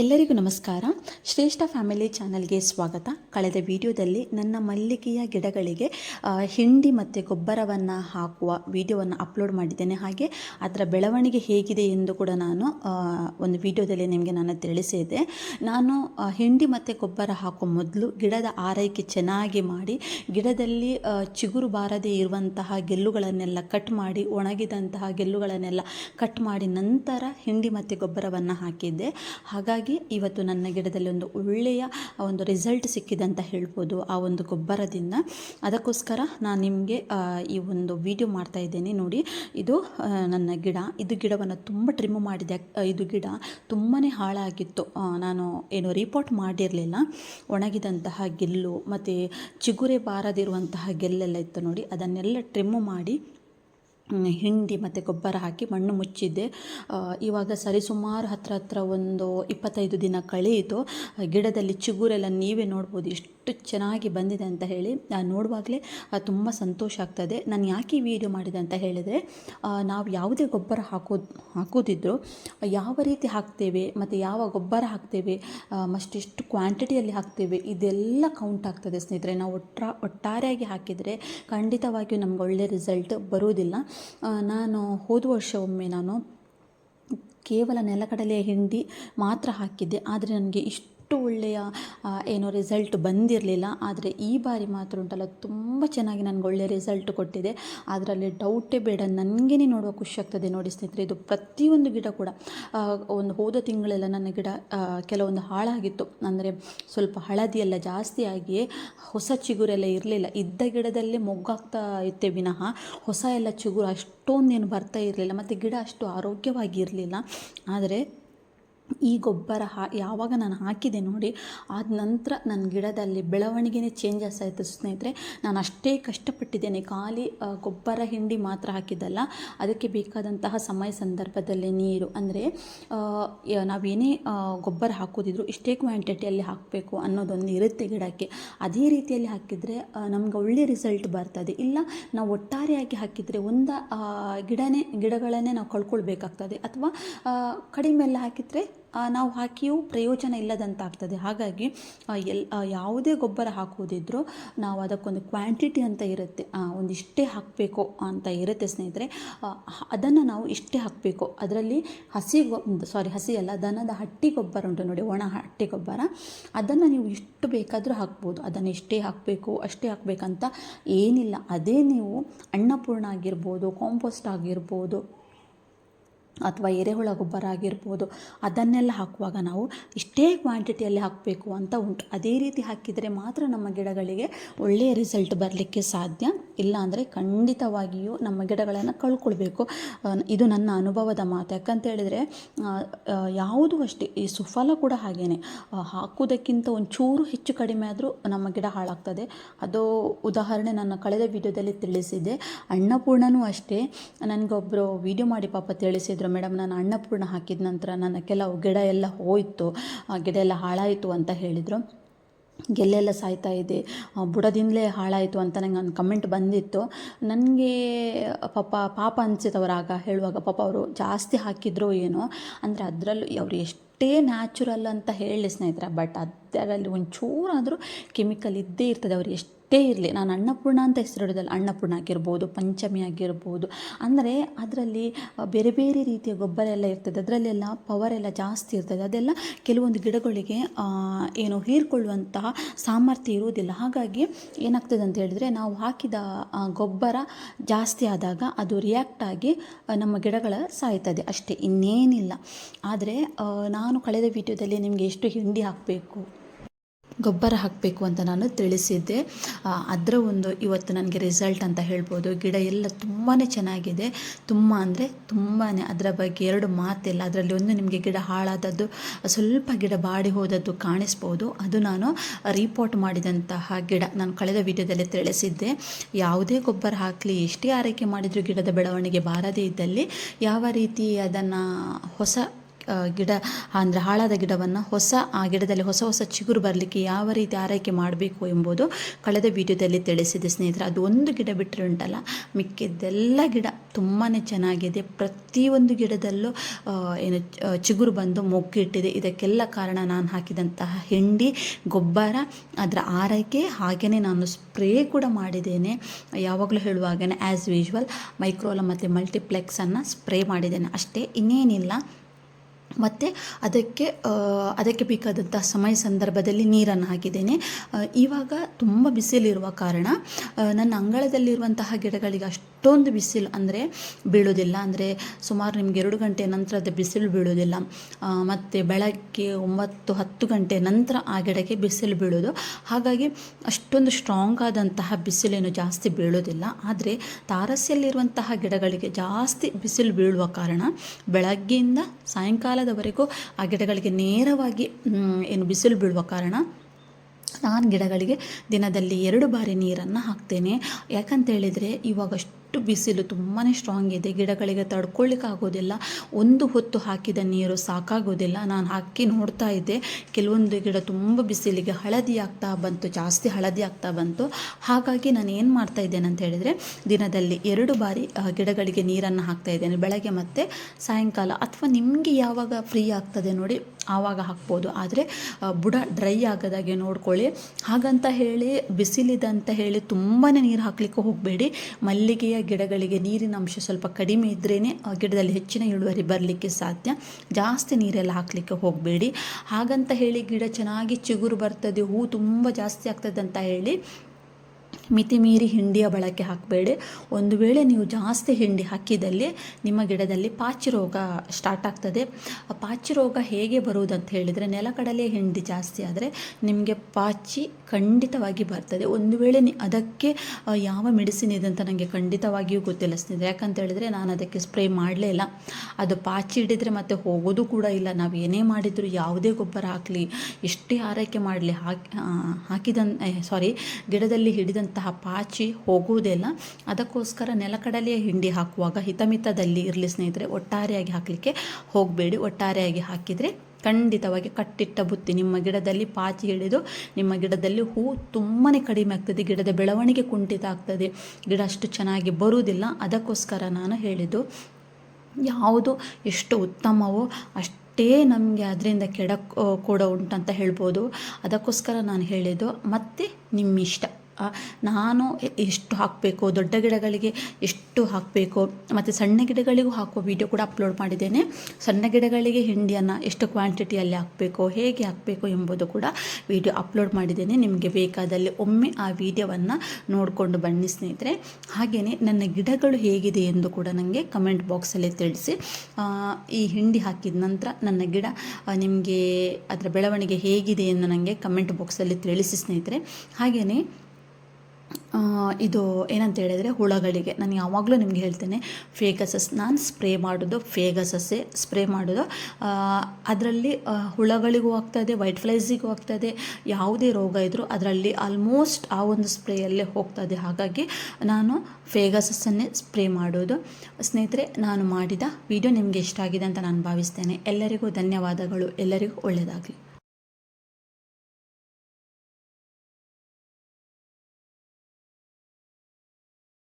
ಎಲ್ಲರಿಗೂ ನಮಸ್ಕಾರ. ಶ್ರೇಷ್ಠ ಫ್ಯಾಮಿಲಿ ಚಾನಲ್ಗೆ ಸ್ವಾಗತ. ಕಳೆದ ವಿಡಿಯೋದಲ್ಲಿ ನನ್ನ ಮಲ್ಲಿಗೆಯ ಗಿಡಗಳಿಗೆ ಹಿಂಡಿ ಮತ್ತು ಗೊಬ್ಬರವನ್ನು ಹಾಕುವ ವಿಡಿಯೋವನ್ನು ಅಪ್ಲೋಡ್ ಮಾಡಿದ್ದೇನೆ. ಹಾಗೆ ಅದರ ಬೆಳವಣಿಗೆ ಹೇಗಿದೆ ಎಂದು ಕೂಡ ನಾನು ಒಂದು ವಿಡಿಯೋದಲ್ಲಿ ನಿಮಗೆ ನಾನು ತಿಳಿಸಿದ್ದೆ ನಾನು ಹಿಂಡಿ ಮತ್ತು ಗೊಬ್ಬರ ಹಾಕುವ ಮೊದಲು ಗಿಡದ ಆರೈಕೆ ಚೆನ್ನಾಗಿ ಮಾಡಿ, ಗಿಡದಲ್ಲಿ ಚಿಗುರು ಬಾರದೇ ಇರುವಂತಹ ಗೆಲ್ಲುಗಳನ್ನೆಲ್ಲ ಕಟ್ ಮಾಡಿ, ಒಣಗಿದಂತಹ ಗೆಲ್ಲುಗಳನ್ನೆಲ್ಲ ಕಟ್ ಮಾಡಿ ನಂತರ ಹಿಂಡಿ ಮತ್ತು ಗೊಬ್ಬರವನ್ನು ಹಾಕಿದ್ದೆ. ಹಾಗಾಗಿ ಇವತ್ತು ನನ್ನ ಗಿಡದಲ್ಲಿ ಒಂದು ಒಳ್ಳೆಯ ಒಂದು ರಿಸಲ್ಟ್ ಸಿಕ್ಕಿದೆ ಅಂತ ಹೇಳ್ಬೋದು ಆ ಒಂದು ಗೊಬ್ಬರದಿಂದ. ಅದಕ್ಕೋಸ್ಕರ ನಾನು ನಿಮಗೆ ಈ ಒಂದು ವಿಡಿಯೋ ಮಾಡ್ತಾ ಇದ್ದೇನೆ. ನೋಡಿ, ಇದು ನನ್ನ ಗಿಡ. ಇದು ಗಿಡವನ್ನು ತುಂಬ ಟ್ರಿಮ್ ಮಾಡಿದೆ. ಇದು ಗಿಡ ತುಂಬಾ ಹಾಳಾಗಿತ್ತು. ನಾನು ಏನು ರಿಪೋರ್ಟ್ ಮಾಡಿರಲಿಲ್ಲ. ಒಣಗಿದಂತಹ ಗೆಲ್ಲು, ಮತ್ತು ಚಿಗುರೆ ಬಾರದಿರುವಂತಹ ಗೆಲ್ಲೆಲ್ಲ ಇತ್ತು ನೋಡಿ. ಅದನ್ನೆಲ್ಲ ಟ್ರಿಮ್ ಮಾಡಿ ಹಿಂಡಿ ಮತ್ತು ಗೊಬ್ಬರ ಹಾಕಿ ಮಣ್ಣು ಮುಚ್ಚಿದ್ದೆ. ಇವಾಗ ಸರಿಸುಮಾರು ಹತ್ರ ಹತ್ರ ಒಂದು ಇಪ್ಪತ್ತೈದು ದಿನ ಕಳೆಯಿತು. ಗಿಡದಲ್ಲಿ ಚಿಗುರೆಲ್ಲ ನೀವೇ ನೋಡ್ಬೋದು. ಎಷ್ಟು ಚೆನ್ನಾಗಿ ಬಂದಿದೆ ಅಂತ ಹೇಳಿ ನೋಡುವಾಗಲೇ ತುಂಬ ಸಂತೋಷ ಆಗ್ತದೆ. ನಾನು ಯಾಕೆ ಈ ವಿಡಿಯೋ ಮಾಡಿದೆ ಅಂತ ಹೇಳಿದರೆ ನಾವು ಯಾವುದೇ ಗೊಬ್ಬರ ಹಾಕೋದು, ಹಾಕೋದಿದ್ರು, ಯಾವ ರೀತಿ ಹಾಕ್ತೇವೆ, ಮತ್ತು ಯಾವ ಗೊಬ್ಬರ ಹಾಕ್ತೇವೆ ಮಸ್ಟ್ ಎಷ್ಟು ಕ್ವಾಂಟಿಟಿಯಲ್ಲಿ ಹಾಕ್ತೇವೆ, ಇದೆಲ್ಲ ಕೌಂಟ್ ಆಗ್ತದೆ ಸ್ನೇಹಿತರೆ. ನಾವು ಒಟ್ಟ ಒಟ್ಟಾರೆಯಾಗಿ ಹಾಕಿದರೆ ಖಂಡಿತವಾಗಿಯೂ ನಮ್ಗೆ ಒಳ್ಳೆಯ ರಿಸಲ್ಟ್ ಬರುವುದಿಲ್ಲ. ನಾನು ಹೋದ ವರ್ಷ ಒಮ್ಮೆ ನಾನು ಕೇವಲ ನೆಲಕಡಲೆಯ ಹಿಂಡಿ ಮಾತ್ರ ಹಾಕಿದ್ದೆ. ಆದರೆ ನನಗೆ ಇಷ್ಟು ಒಳ್ಳೆಯ ಏನೋ ರಿಸಲ್ಟ್ ಬಂದಿರಲಿಲ್ಲ. ಆದರೆ ಈ ಬಾರಿ ಮಾತ್ರ ಉಂಟಲ್ಲ, ತುಂಬ ಚೆನ್ನಾಗಿ ನನಗೆ ಒಳ್ಳೆಯ ರಿಸಲ್ಟ್ ಕೊಟ್ಟಿದೆ. ಅದರಲ್ಲಿ ಡೌಟೇ ಬೇಡ ನನಗೇ ನೋಡುವ ಖುಷಿ ಆಗ್ತದೆ ನೋಡಿ ಸ್ನೇಹಿತರೆ. ಇದು ಪ್ರತಿಯೊಂದು ಗಿಡ ಕೂಡ ಒಂದು ಹೋದ ತಿಂಗಳೆಲ್ಲ ನನ್ನ ಗಿಡ ಕೆಲವೊಂದು ಹಾಳಾಗಿತ್ತು. ಅಂದರೆ ಸ್ವಲ್ಪ ಹಳದಿ ಎಲ್ಲ ಜಾಸ್ತಿ ಆಗಿ ಹೊಸ ಚಿಗುರೆಲ್ಲ ಇರಲಿಲ್ಲ. ಇದ್ದ ಗಿಡದಲ್ಲೇ ಮೊಗ್ಗಾಗ್ತಾ ಇತ್ತೆ ವಿನಃ ಹೊಸ ಎಲ್ಲ ಚಿಗುರು ಅಷ್ಟೊಂದೇನು ಬರ್ತಾ ಇರಲಿಲ್ಲ. ಮತ್ತು ಗಿಡ ಅಷ್ಟು ಆರೋಗ್ಯವಾಗಿರಲಿಲ್ಲ. ಆದರೆ ಈ ಗೊಬ್ಬರ ಹಾ, ಯಾವಾಗ ನಾನು ಹಾಕಿದೆ ನೋಡಿ, ಆದ ನಂತರ ನನ್ನ ಗಿಡದಲ್ಲಿ ಬೆಳವಣಿಗೆನೇ ಚೇಂಜಸ್ ಆಯಿತು ಸ್ನೇಹಿತರೆ. ನಾನು ಅಷ್ಟೇ ಕಷ್ಟಪಟ್ಟಿದ್ದೇನೆ. ಖಾಲಿ ಗೊಬ್ಬರ ಹಿಂಡಿ ಮಾತ್ರ ಹಾಕಿದ್ದಲ್ಲ. ಅದಕ್ಕೆ ಬೇಕಾದಂತಹ ಸಮಯ ಸಂದರ್ಭದಲ್ಲಿ ನೀರು. ಅಂದರೆ ನಾವೇನೇ ಗೊಬ್ಬರ ಹಾಕೋದಿದ್ರು ಇಷ್ಟೇ ಕ್ವಾಂಟಿಟಿಯಲ್ಲಿ ಹಾಕಬೇಕು ಅನ್ನೋದೊಂದು ಇರುತ್ತೆ ಗಿಡಕ್ಕೆ. ಅದೇ ರೀತಿಯಲ್ಲಿ ಹಾಕಿದರೆ ನಮ್ಗೆ ಒಳ್ಳೆಯ ರಿಸಲ್ಟ್ ಬರ್ತದೆ. ಇಲ್ಲ, ನಾವು ಒಟ್ಟಾರೆಯಾಗಿ ಹಾಕಿದರೆ ಒಂದು ಗಿಡನೇ, ಗಿಡಗಳನ್ನೇ ನಾವು ಕಳ್ಕೊಳ್ಬೇಕಾಗ್ತದೆ. ಅಥವಾ ಕಡಿಮೆಲ್ಲ ಹಾಕಿದರೆ ನಾವು ಹಾಕಿಯೂ ಪ್ರಯೋಜನ ಇಲ್ಲದಂತಾಗ್ತದೆ. ಹಾಗಾಗಿ ಎಲ್ ಯಾವುದೇ ಗೊಬ್ಬರ ಹಾಕುವುದಿದ್ರೂ ನಾವು ಅದಕ್ಕೊಂದು ಕ್ವಾಂಟಿಟಿ ಅಂತ ಇರುತ್ತೆ. ಒಂದಿಷ್ಟೇ ಹಾಕಬೇಕು ಅಂತ ಇರುತ್ತೆ ಸ್ನೇಹಿತರೆ. ಅದನ್ನು ನಾವು ಇಷ್ಟೇ ಹಾಕಬೇಕು. ಅದರಲ್ಲಿ ಹಸಿ ಗೊ, ಸಾರಿ, ಹಸಿ ಅಲ್ಲ, ದನದ ಹಟ್ಟಿ ಗೊಬ್ಬರ ಉಂಟು ನೋಡಿ, ಒಣ ಹಟ್ಟಿ ಗೊಬ್ಬರ. ಅದನ್ನು ನೀವು ಎಷ್ಟು ಬೇಕಾದರೂ ಹಾಕ್ಬೋದು. ಅದನ್ನು ಇಷ್ಟೇ ಹಾಕಬೇಕು, ಅಷ್ಟೇ ಹಾಕಬೇಕಂತ ಏನಿಲ್ಲ. ಅದೇ ನೀವು ಅನ್ನಪೂರ್ಣ ಆಗಿರ್ಬೋದು, ಕಾಂಪೋಸ್ಟ್ ಆಗಿರ್ಬೋದು ಅಥವಾ ಎರೆಹುಳ ಗೊಬ್ಬರ ಆಗಿರ್ಬೋದು ಅದನ್ನೆಲ್ಲ ಹಾಕುವಾಗ ನಾವು ಇಷ್ಟೇ ಕ್ವಾಂಟಿಟಿಯಲ್ಲಿ ಹಾಕಬೇಕು ಅಂತ ಉಂಟು. ಅದೇ ರೀತಿ ಹಾಕಿದರೆ ಮಾತ್ರ ನಮ್ಮ ಗಿಡಗಳಿಗೆ ಒಳ್ಳೆಯ ರಿಸಲ್ಟ್ ಬರಲಿಕ್ಕೆ ಸಾಧ್ಯ. ಇಲ್ಲ ಅಂದರೆ ಖಂಡಿತವಾಗಿಯೂ ನಮ್ಮ ಗಿಡಗಳನ್ನು ಕಳ್ಕೊಳ್ಬೇಕು. ಇದು ನನ್ನ ಅನುಭವದ ಮಾತು. ಯಾಕಂತ ಹೇಳಿದರೆ ಯಾವುದು ಅಷ್ಟೇ ಈ ಸುಫಲ ಕೂಡ ಹಾಗೇನೆ. ಆ, ಹಾಕುವುದಕ್ಕಿಂತ ಒಂಚೂರು ಹೆಚ್ಚು ಕಡಿಮೆ ಆದರೂ ನಮ್ಮ ಗಿಡ ಹಾಳಾಗ್ತದೆ. ಅದು ಉದಾಹರಣೆ ನನ್ನ ಕಳೆದ ವಿಡಿಯೋದಲ್ಲಿ ತಿಳಿಸಿದೆ ಅನ್ನಪೂರ್ಣನೂ ಅಷ್ಟೇ. ನನಗೊಬ್ಬರು ವಿಡಿಯೋ ಮಾಡಿ ಪಾಪ ತಿಳಿಸಿದ್ರು. ಮೇಡಮ್, ನಾನು ಅನ್ನಪೂರ್ಣ ಹಾಕಿದ ನಂತರ ನನ್ನ ಕೆಲವು ಗಿಡ ಎಲ್ಲ ಹೋಯಿತು ಗಿಡ ಎಲ್ಲ ಹಾಳಾಯಿತು ಅಂತ ಹೇಳಿದರು. ಗೆಲ್ಲೆಲ್ಲ ಸಾಯ್ತಾ ಇದೆ ಬುಡದಿಂದಲೇ ಹಾಳಾಯಿತು ಅಂತ ನಂಗೆ ಒಂದು ಕಮೆಂಟ್ ಬಂದಿತ್ತು. ನನಗೆ ಪಾಪ ಪಾಪ ಅನಿಸಿತು ಅವ್ರು ಹೇಳುವಾಗ ಪಾಪ ಅವರು ಜಾಸ್ತಿ ಹಾಕಿದ್ರು ಏನೋ, ಅಂದರೆ ಅದರಲ್ಲೂ ಅವ್ರು ಎಷ್ಟೇ ನ್ಯಾಚುರಲ್ ಅಂತ ಹೇಳಿ ಸ್ನೇಹಿತರೆ, ಬಟ್ ಅದರಲ್ಲಿ ಒಂಚೂರಾದರೂ ಕೆಮಿಕಲ್ ಇದ್ದೇ ಇರ್ತದೆ, ಅವ್ರು ಎಷ್ಟೇ ಇರಲಿ. ನಾನು ಅನ್ನಪೂರ್ಣ ಅಂತ ಹೆಸರು ಹಿಡಿದಲ್ಲಿ ಅನ್ನಪೂರ್ಣ ಆಗಿರ್ಬೋದು, ಪಂಚಮಿ ಆಗಿರ್ಬೋದು. ಅಂದರೆ ಅದರಲ್ಲಿ ಬೇರೆ ಬೇರೆ ರೀತಿಯ ಗೊಬ್ಬರ ಎಲ್ಲ ಇರ್ತದೆ. ಅದರಲ್ಲೆಲ್ಲ ಪವರ್ ಎಲ್ಲ ಜಾಸ್ತಿ ಇರ್ತದೆ. ಅದೆಲ್ಲ ಕೆಲವೊಂದು ಗಿಡಗಳಿಗೆ ಏನು ಹೀರ್ಕೊಳ್ಳುವಂತಹ ಸಾಮರ್ಥ್ಯ ಇರುವುದಿಲ್ಲ. ಹಾಗಾಗಿ ಏನಾಗ್ತದೆ ಅಂತ ಹೇಳಿದರೆ, ನಾವು ಹಾಕಿದ ಗೊಬ್ಬರ ಜಾಸ್ತಿ ಆದಾಗ ಅದು ರಿಯಾಕ್ಟ್ ಆಗಿ ನಮ್ಮ ಗಿಡಗಳ ಸಾಯ್ತದೆ. ಅಷ್ಟೇ, ಇನ್ನೇನಿಲ್ಲ. ಆದರೆ ನಾನು ಕಳೆದ ವಿಡಿಯೋದಲ್ಲಿ ನಿಮಗೆ ಎಷ್ಟು ಹಿಂಡಿ ಹಾಕಬೇಕು? ಗೊಬ್ಬರ ಹಾಕಬೇಕು ಅಂತ ನಾನು ತಿಳಿಸಿದ್ದೆ. ಅದರ ಒಂದು ಇವತ್ತು ನನಗೆ ರಿಸಲ್ಟ್ ಅಂತ ಹೇಳ್ಬೋದು. ಗಿಡ ಎಲ್ಲ ತುಂಬಾ ಚೆನ್ನಾಗಿದೆ. ತುಂಬ ಅಂದರೆ ತುಂಬಾ ಅದರ ಬಗ್ಗೆ ಎರಡು ಮಾತಿಲ್ಲ. ಅದರಲ್ಲಿ ಒಂದು ನಿಮಗೆ ಗಿಡ ಹಾಳಾದದ್ದು, ಸ್ವಲ್ಪ ಗಿಡ ಬಾಡಿ ಹೋದದ್ದು ಕಾಣಿಸ್ಬೋದು. ಅದು ನಾನು ರಿಪೋರ್ಟ್ ಮಾಡಿದಂತಹ ಗಿಡ ನಾನು ಕಳೆದ ವಿಡಿಯೋದಲ್ಲಿ ತಿಳಿಸಿದ್ದೆ. ಯಾವುದೇ ಗೊಬ್ಬರ ಹಾಕಲಿ, ಎಷ್ಟೇ ಆರೈಕೆ ಮಾಡಿದರೂ ಗಿಡದ ಬೆಳವಣಿಗೆ ಬಾರದೇ ಇದ್ದಲ್ಲಿ ಯಾವ ರೀತಿ ಅದನ್ನು ಹೊಸ ಗಿಡ, ಅಂದರೆ ಹಾಳಾದ ಗಿಡವನ್ನು ಹೊಸ, ಆ ಗಿಡದಲ್ಲಿ ಹೊಸ ಹೊಸ ಚಿಗುರು ಬರಲಿಕ್ಕೆ ಯಾವ ರೀತಿ ಆರೈಕೆ ಮಾಡಬೇಕು ಎಂಬುದು ಕಳೆದ ವಿಡಿಯೋದಲ್ಲಿ ತಿಳಿಸಿದೆ ಸ್ನೇಹಿತರೆ. ಅದು ಒಂದು ಗಿಡ ಬಿಟ್ಟರೆ ಉಂಟಲ್ಲ, ಮಿಕ್ಕಿದ್ದೆಲ್ಲ ಗಿಡ ತುಂಬಾ ಚೆನ್ನಾಗಿದೆ. ಪ್ರತಿಯೊಂದು ಗಿಡದಲ್ಲೂ ಏನು ಚಿಗುರು ಬಂದು ಮೊಗ್ಗಿಟ್ಟಿದೆ. ಇದಕ್ಕೆಲ್ಲ ಕಾರಣ ನಾನು ಹಾಕಿದಂತಹ ಹಿಂಡಿ, ಗೊಬ್ಬರ ಅದರ ಆರೈಕೆ. ಹಾಗೆಯೇ ನಾನು ಸ್ಪ್ರೇ ಕೂಡ ಮಾಡಿದ್ದೇನೆ. ಯಾವಾಗಲೂ ಹೇಳುವಾಗನೇ ಆ್ಯಸ್ ಯೂಶ್ವಲ್ ಮೈಕ್ರೋಲ ಮತ್ತು ಮಲ್ಟಿಪ್ಲೆಕ್ಸನ್ನು ಸ್ಪ್ರೇ ಮಾಡಿದ್ದೇನೆ. ಅಷ್ಟೇ, ಇನ್ನೇನಿಲ್ಲ. ಮತ್ತು ಅದಕ್ಕೆ ಅದಕ್ಕೆ ಬೇಕಾದಂಥ ಸಮಯ ಸಂದರ್ಭದಲ್ಲಿ ನೀರನ್ನು ಹಾಕಿದ್ದೇನೆ. ಇವಾಗ ತುಂಬ ಬಿಸಿಲಿರುವ ಕಾರಣ ನನ್ನ ಅಂಗಳದಲ್ಲಿರುವಂತಹ ಗಿಡಗಳಿಗೆ ಅಷ್ಟೊಂದು ಬಿಸಿಲು ಅಂದರೆ ಬೀಳೋದಿಲ್ಲ ಅಂದರೆ ಸುಮಾರು ನಿಮಗೆ ಎರಡು ಗಂಟೆ ನಂತರದ ಬಿಸಿಲು ಬೀಳೋದಿಲ್ಲ ಮತ್ತು ಬೆಳಗ್ಗೆ ಒಂಬತ್ತು, ಹತ್ತು ಗಂಟೆ ನಂತರ ಆ ಗಿಡಕ್ಕೆ ಬಿಸಿಲು ಬೀಳೋದು ಹಾಗಾಗಿ ಅಷ್ಟೊಂದು ಸ್ಟ್ರಾಂಗ್ ಆದಂತಹ ಬಿಸಿಲೇನು ಜಾಸ್ತಿ ಬೀಳೋದಿಲ್ಲ ಆದರೆ ತಾರಸಿಯಲ್ಲಿರುವಂತಹ ಗಿಡಗಳಿಗೆ ಜಾಸ್ತಿ ಬಿಸಿಲು ಬೀಳುವ ಕಾರಣ ಬೆಳಗ್ಗೆಯಿಂದ ಸಾಯಂಕಾಲದವರೆಗೂ ಆ ಗಿಡಗಳಿಗೆ ನೇರವಾಗಿ ಏನು ಬಿಸಿಲು ಬೀಳುವ ಕಾರಣ ನಾನು ಗಿಡಗಳಿಗೆ ದಿನದಲ್ಲಿ ಎರಡು ಬಾರಿ ನೀರನ್ನು ಹಾಕ್ತೇನೆ. ಯಾಕಂತ ಹೇಳಿದರೆ ಅಷ್ಟು ಬಿಸಿಲು ತುಂಬಾ ಸ್ಟ್ರಾಂಗ್ ಇದೆ. ಗಿಡಗಳಿಗೆ ತಡ್ಕೊಳ್ಳಿಕ್ಕಾಗೋದಿಲ್ಲ ಒಂದು ಹೊತ್ತು ಹಾಕಿದ ನೀರು ಸಾಕಾಗೋದಿಲ್ಲ. ನಾನು ಹಾಕಿ ನೋಡ್ತಾ ಇದ್ದೆ. ಕೆಲವೊಂದು ಗಿಡ ತುಂಬ ಬಿಸಿಲಿಗೆ ಹಳದಿ ಆಗ್ತಾ ಬಂತು, ಜಾಸ್ತಿ ಹಳದಿ ಆಗ್ತಾ ಬಂತು. ಹಾಗಾಗಿ ನಾನು ಏನು ಮಾಡ್ತಾ ಇದ್ದೇನೆ ಅಂತ ಹೇಳಿದರೆ, ದಿನದಲ್ಲಿ ಎರಡು ಬಾರಿ ಗಿಡಗಳಿಗೆ ನೀರನ್ನು ಹಾಕ್ತಾ ಇದ್ದೇನೆ. ಬೆಳಗ್ಗೆ ಮತ್ತು ಸಾಯಂಕಾಲ. ಅಥವಾ ನಿಮಗೆ ಯಾವಾಗ ಫ್ರೀ ಆಗ್ತದೆ ನೋಡಿ ಆವಾಗ ಹಾಕ್ಬೋದು. ಆದರೆ ಬುಡ ಡ್ರೈ ಆಗದಾಗೆ ನೋಡ್ಕೊಳ್ಳಿ. ಹಾಗಂತ ಹೇಳಿ, ಬಿಸಿಲಿದೆ ಅಂತ ಹೇಳಿ ತುಂಬಾ ನೀರು ಹಾಕಲಿಕ್ಕೆ ಹೋಗಬೇಡಿ. ಮಲ್ಲಿಗೆಯ ಗಿಡಗಳಿಗೆ ನೀರಿನ ಅಂಶ ಸ್ವಲ್ಪ ಕಡಿಮೆ ಇದ್ರೇ ಗಿಡದಲ್ಲಿ ಹೆಚ್ಚಿನ ಇಳುವರಿ ಬರಲಿಕ್ಕೆ ಸಾಧ್ಯ. ಜಾಸ್ತಿ ನೀರೆಲ್ಲ ಹಾಕಲಿಕ್ಕೆ ಹೋಗಬೇಡಿ. ಹಾಗಂತ ಹೇಳಿ, ಗಿಡ ಚೆನ್ನಾಗಿ ಚಿಗುರು ಬರ್ತದೆ, ಹೂ ತುಂಬ ಜಾಸ್ತಿ ಆಗ್ತದೆ ಅಂತ ಹೇಳಿ ಮಿತಿ ಮೀರಿ ಹಿಂಡಿಯ ಬಳಕೆ ಹಾಕಬೇಡಿ. ಒಂದು ವೇಳೆ ನೀವು ಜಾಸ್ತಿ ಹಿಂಡಿ ಹಾಕಿದಲ್ಲಿ ನಿಮ್ಮ ಗಿಡದಲ್ಲಿ ಪಾಚಿ ರೋಗ ಸ್ಟಾರ್ಟ್ ಆಗ್ತದೆ. ಪಾಚಿ ರೋಗ ಹೇಗೆ ಬರುವುದಂತ ಹೇಳಿದರೆ ನೆಲಕಡಲೆ ಹಿಂಡಿ ಜಾಸ್ತಿ ಆದರೆ ನಿಮಗೆ ಪಾಚಿ ಖಂಡಿತವಾಗಿ ಬರ್ತದೆ. ಒಂದು ವೇಳೆ ಅದಕ್ಕೆ ಯಾವ ಮೆಡಿಸಿನ್ ಇದೆ ಅಂತ ನನಗೆ ಖಂಡಿತವಾಗಿಯೂ ಗೊತ್ತಿಲ್ಲ ಸ್ನೇಹಿತರೆ ಯಾಕಂತ ಹೇಳಿದರೆ ನಾನು ಅದಕ್ಕೆ ಸ್ಪ್ರೇ ಮಾಡಲೇ ಇಲ್ಲ. ಅದು ಪಾಚಿ ಹಿಡಿದ್ರೆ ಮತ್ತೆ ಹೋಗೋದು ಕೂಡ ಇಲ್ಲ. ನಾವು ಏನೇ ಮಾಡಿದರೂ ಯಾವುದೇ ಗೊಬ್ಬರ ಹಾಕಲಿ, ಎಷ್ಟೇ ಆರೈಕೆ ಮಾಡಲಿ, ಹಾಕಿ ಹಾಕಿದ ಸಾರಿ ಗಿಡದಲ್ಲಿ ಹಿಡಿದಂತಹ ಪಾಚಿ ಹೋಗುವುದಿಲ್ಲ. ಅದಕ್ಕೋಸ್ಕರ ನೆಲಕಡಲೆಯ ಹಿಂಡಿ ಹಾಕುವಾಗ ಹಿತಮಿತದಲ್ಲಿ ಇರಲಿ ಸ್ನೇಹಿತರೆ ಒಟ್ಟಾರೆಯಾಗಿ ಹಾಕಲಿಕ್ಕೆ ಹೋಗಬೇಡಿ. ಒಟ್ಟಾರೆಯಾಗಿ ಹಾಕಿದರೆ ಖಂಡಿತವಾಗಿ ಕಟ್ಟಿಟ್ಟ ಬುತ್ತಿ ನಿಮ್ಮ ಗಿಡದಲ್ಲಿ ಪಾಚಿ ಹಿಡಿದು ನಿಮ್ಮ ಗಿಡದಲ್ಲಿ ಹೂ ತುಂಬಾ ಕಡಿಮೆ ಆಗ್ತದೆ. ಗಿಡದ ಬೆಳವಣಿಗೆ ಕುಂಠಿತ ಆಗ್ತದೆ. ಗಿಡ ಅಷ್ಟು ಚೆನ್ನಾಗಿ ಬರುವುದಿಲ್ಲ. ಅದಕ್ಕೋಸ್ಕರ ನಾನು ಹೇಳಿದ್ದು ಯಾವುದು ಎಷ್ಟು ಉತ್ತಮವೋ ಅಷ್ಟೇ ನಮಗೆ ಅದರಿಂದ ಕೆಡ ಕೂಡ ಉಂಟಂತ ಹೇಳ್ಬೋದು. ಅದಕ್ಕೋಸ್ಕರ ನಾನು ಹೇಳಿದ್ದು ಮತ್ತೆ ನಿಮ್ಮಿಷ್ಟ. ಆ, ನಾನು ಎಷ್ಟು ಹಾಕಬೇಕು, ದೊಡ್ಡ ಗಿಡಗಳಿಗೆ ಎಷ್ಟು ಹಾಕಬೇಕು, ಮತ್ತು ಸಣ್ಣ ಗಿಡಗಳಿಗೂ ಹಾಕುವ ವಿಡಿಯೋ ಕೂಡ ಅಪ್ಲೋಡ್ ಮಾಡಿದ್ದೇನೆ. ಸಣ್ಣ ಗಿಡಗಳಿಗೆ ಹಿಂಡಿಯನ್ನು ಎಷ್ಟು ಕ್ವಾಂಟಿಟಿಯಲ್ಲಿ ಹಾಕಬೇಕು, ಹೇಗೆ ಹಾಕಬೇಕು ಎಂಬುದು ಕೂಡ ವಿಡಿಯೋ ಅಪ್ಲೋಡ್ ಮಾಡಿದ್ದೇನೆ. ನಿಮಗೆ ಬೇಕಾದಲ್ಲಿ ಒಮ್ಮೆ ಆ ವಿಡಿಯೋವನ್ನು ನೋಡಿಕೊಂಡು ಬನ್ನಿ ಸ್ನೇಹಿತರೆ. ಹಾಗೆಯೇ ನನ್ನ ಗಿಡಗಳು ಹೇಗಿದೆ ಎಂದು ಕೂಡ ನನಗೆ ಕಮೆಂಟ್ ಬಾಕ್ಸಲ್ಲಿ ತಿಳಿಸಿ. ಈ ಹಿಂಡಿ ಹಾಕಿದ ನಂತರ ನನ್ನ ಗಿಡ ನಿಮಗೆ ಅದರ ಬೆಳವಣಿಗೆ ಹೇಗಿದೆ ಎಂದು ನನಗೆ ಕಮೆಂಟ್ ಬಾಕ್ಸಲ್ಲಿ ತಿಳಿಸಿ ಸ್ನೇಹಿತರೆ. ಹಾಗೆಯೇ ಇದು ಏನಂತ ಹೇಳಿದರೆ ಹುಳಗಳಿಗೆ. ನಾನು ಯಾವಾಗಲೂ ನಿಮಗೆ ಹೇಳ್ತೇನೆ, ಫೇಗಸಸ್, ನಾನು ಸ್ಪ್ರೇ ಮಾಡೋದು ಫೇಗಸಸ್ಸೇ ಸ್ಪ್ರೇ ಮಾಡೋದು. ಅದರಲ್ಲಿ ಹುಳಗಳಿಗೂ ಆಗ್ತದೆ ವೈಟ್ ಫ್ಲೈಸಿಗೂ ಆಗ್ತದೆ ಯಾವುದೇ ರೋಗ ಇದ್ದರೂ ಅದರಲ್ಲಿ ಆಲ್ಮೋಸ್ಟ್ ಆ ಒಂದು ಸ್ಪ್ರೇಯಲ್ಲೇ ಹೋಗ್ತದೆ ಹಾಗಾಗಿ ನಾನು ಫೇಗಸಸ್ಸನ್ನೇ ಸ್ಪ್ರೇ ಮಾಡೋದು. ಸ್ನೇಹಿತರೆ, ನಾನು ಮಾಡಿದ ವಿಡಿಯೋ ನಿಮಗೆ ಇಷ್ಟ ಆಗಿದೆ ಅಂತ ನಾನು ಭಾವಿಸ್ತೇನೆ. ಎಲ್ಲರಿಗೂ ಧನ್ಯವಾದಗಳು. ಎಲ್ಲರಿಗೂ ಒಳ್ಳೆಯದಾಗಲಿ